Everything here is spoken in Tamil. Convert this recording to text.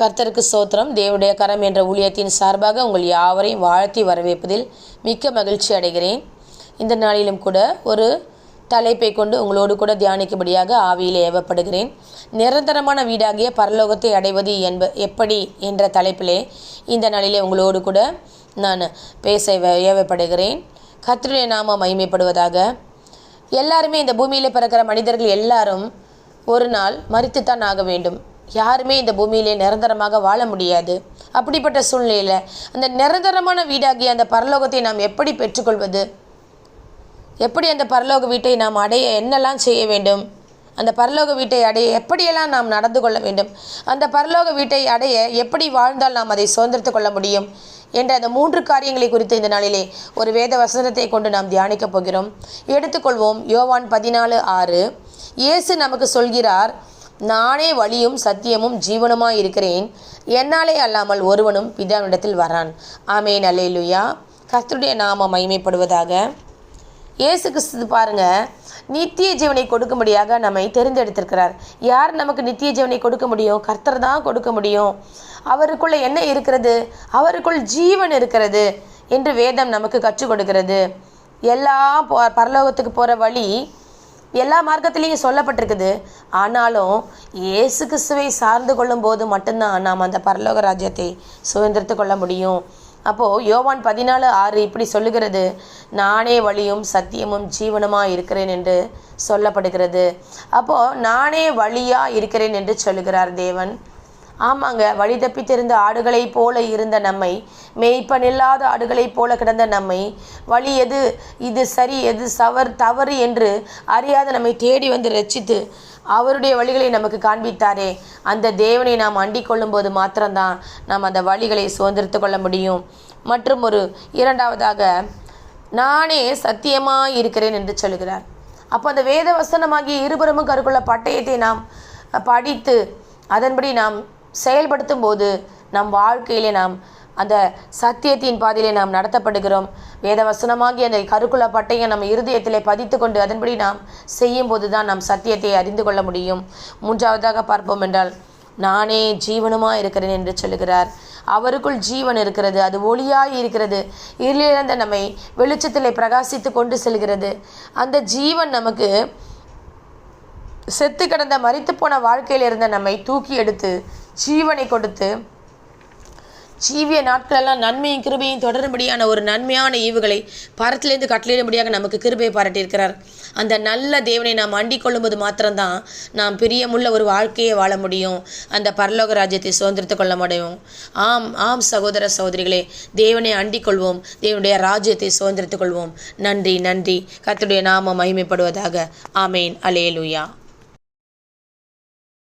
கர்த்தருக்கு சோத்திரம் தேவனுடைய கரம் என்ற ஊழியத்தின் சார்பாக உங்கள் யாவரையும் வாழ்த்தி வரவேற்பதில் மிக்க மகிழ்ச்சி அடைகிறேன். இந்த நாளிலும் கூட ஒரு தலைப்பை கொண்டு உங்களோடு கூட தியானிக்கும்படியாக ஆவியில் ஏவப்படுகிறேன். நிரந்தரமான வீடாகிய பரலோகத்தை அடைவது என்ப எப்படி என்ற தலைப்பிலே இந்த நாளிலே உங்களோடு கூட நான் பேச ஏவப்படுகிறேன். கர்த்தருடைய நாம மகிமைப்படுவதாக. எல்லாருமே இந்த பூமியில் பிறக்கிற மனிதர்கள் எல்லாரும் ஒரு நாள் மறித்துத்தான் ஆக வேண்டும். யாருமே இந்த பூமியிலே நிரந்தரமாக வாழ முடியாது. அப்படிப்பட்ட சூழ்நிலையில் அந்த நிரந்தரமான வீடாகிய அந்த பரலோகத்தை நாம் எப்படி பெற்றுக்கொள்வது? எப்படி அந்த பரலோக வீட்டை நாம் அடைய என்னெல்லாம் செய்ய வேண்டும்? அந்த பரலோக வீட்டை அடைய எப்படியெல்லாம் நாம் நடந்து கொள்ள வேண்டும்? அந்த பரலோக வீட்டை அடைய எப்படி வாழ்ந்தால் நாம் அதை சுதந்திரத்து கொள்ள முடியும்? என்ற அந்த மூன்று காரியங்களை குறித்து இந்த நாளிலே ஒரு வேத வசனத்தை கொண்டு நாம் தியானிக்கப் போகிறோம். எடுத்துக்கொள்வோம் யோவான் பதினாலு ஆறு. இயேசு நமக்கு சொல்கிறார் நானே வழியும் சத்தியமும் ஜீவனுமாய் இருக்கிறேன். என்னாலே அல்லாமல் ஒருவனும் பிதாவினிடத்தில் வரான். ஆமேன் அல்லேலுயா. கர்த்தருடைய நாம மகிமைப்படுவதாக. இயேசு கிறிஸ்து பாருங்க நித்திய ஜீவனை கொடுக்கும்படியாக நம்மை தெரிந்தெடுத்திருக்கிறார். யார் நமக்கு நித்திய ஜீவனை கொடுக்க முடியும்? கர்த்தர் தான் கொடுக்க முடியும். அவருக்குள்ள என்ன இருக்கிறது? அவருக்குள் ஜீவன் இருக்கிறது என்று வேதம் நமக்கு கற்றுக் கொடுக்கிறது. எல்லா பரலோகத்துக்கு போகிற வழி எல்லா மார்க்கத்திலையும் சொல்லப்பட்டிருக்குது. ஆனாலும் இயேசு கிறிஸ்துவை சார்ந்து கொள்ளும் போது மட்டும்தான் நாம் அந்த பரலோக ராஜ்யத்தை சுதந்திரத்து கொள்ள முடியும். அப்போது யோவான் பதினாலு ஆறு இப்படி சொல்லுகிறது. நானே வழியும் சத்தியமும் ஜீவனமாக இருக்கிறேன் என்று சொல்லப்படுகிறது. அப்போது நானே வழியாக இருக்கிறேன் என்று சொல்லுகிறார் தேவன். ஆமாங்க வழி தப்பித்திருந்த ஆடுகளைப் போல இருந்த நம்மை மேய்ப்பனில்லாத ஆடுகளைப் போல கிடந்த நம்மை வழி எது இது சரி எது சவர் தவறு என்று அறியாத நம்மை தேடி வந்து ரச்சித்து அவருடைய வழிகளை நமக்கு காண்பித்தாரே. அந்த தேவனை நாம் அண்டிக் கொள்ளும்போது மாத்திரம்தான் நாம் அந்த வழிகளை சுதந்திரத்து கொள்ள முடியும். மற்றும் ஒரு இரண்டாவதாக நானே சத்தியமாக இருக்கிறேன் என்று சொல்லுகிறார் அப்போ அந்த வேத வசனமாகிய இருபுறமும் கருக்குள்ள பட்டயத்தை நாம் படித்து அதன்படி நாம் செயல்படுத்தும் போது நம் வாழ்க்கையிலே நாம் அந்த சத்தியத்தின் பாதையிலே நாம் நடத்தப்படுகிறோம். வேதவசனமாகி அந்த கருக்குள்ள பட்டையை நம்ம இருதயத்திலே பதித்து கொண்டு அதன்படி நாம் செய்யும் போது தான் நாம் சத்தியத்தை அறிந்து கொள்ள முடியும். மூன்றாவதாக பார்ப்போம் என்றால் நானே ஜீவனமாக இருக்கிறேன் என்று சொல்லுகிறார். அவருக்குள் ஜீவன் இருக்கிறது அது ஒளியாய் இருக்கிறது. இருளிழந்த நம்மை வெளிச்சத்திலே பிரகாசித்து கொண்டு செல்கிறது. அந்த ஜீவன் நமக்கு செத்து கிடந்த மறித்து போன வாழ்க்கையில் இருந்த நம்மை தூக்கி எடுத்து ஜீவனை கொடுத்து ஜீவிய நாட்களெல்லாம் நன்மையும் கிருபையும் தொடரும்படியான ஒரு நன்மையான ஈவுகளை பரத்திலிருந்து கட்டளையிடும்படியாக நமக்கு கிருபையை பாராட்டியிருக்கிறார். அந்த நல்ல தேவனை நாம் அண்டிக் கொள்ளும்போது மாத்திரம்தான் நாம் பிரியமுள்ள ஒரு வாழ்க்கையை வாழ முடியும். அந்த பரலோக ராஜ்யத்தை சுதந்திரத்து கொள்ள முடியும். ஆம் ஆம் சகோதர சகோதரிகளே தேவனை அண்டிக் கொள்வோம். தேவனுடைய ராஜ்யத்தை சுதந்திரத்துக் கொள்வோம். நன்றி நன்றி. கத்துடைய நாம மகிமைப்படுவதாக. ஆமேன். அலேலுயா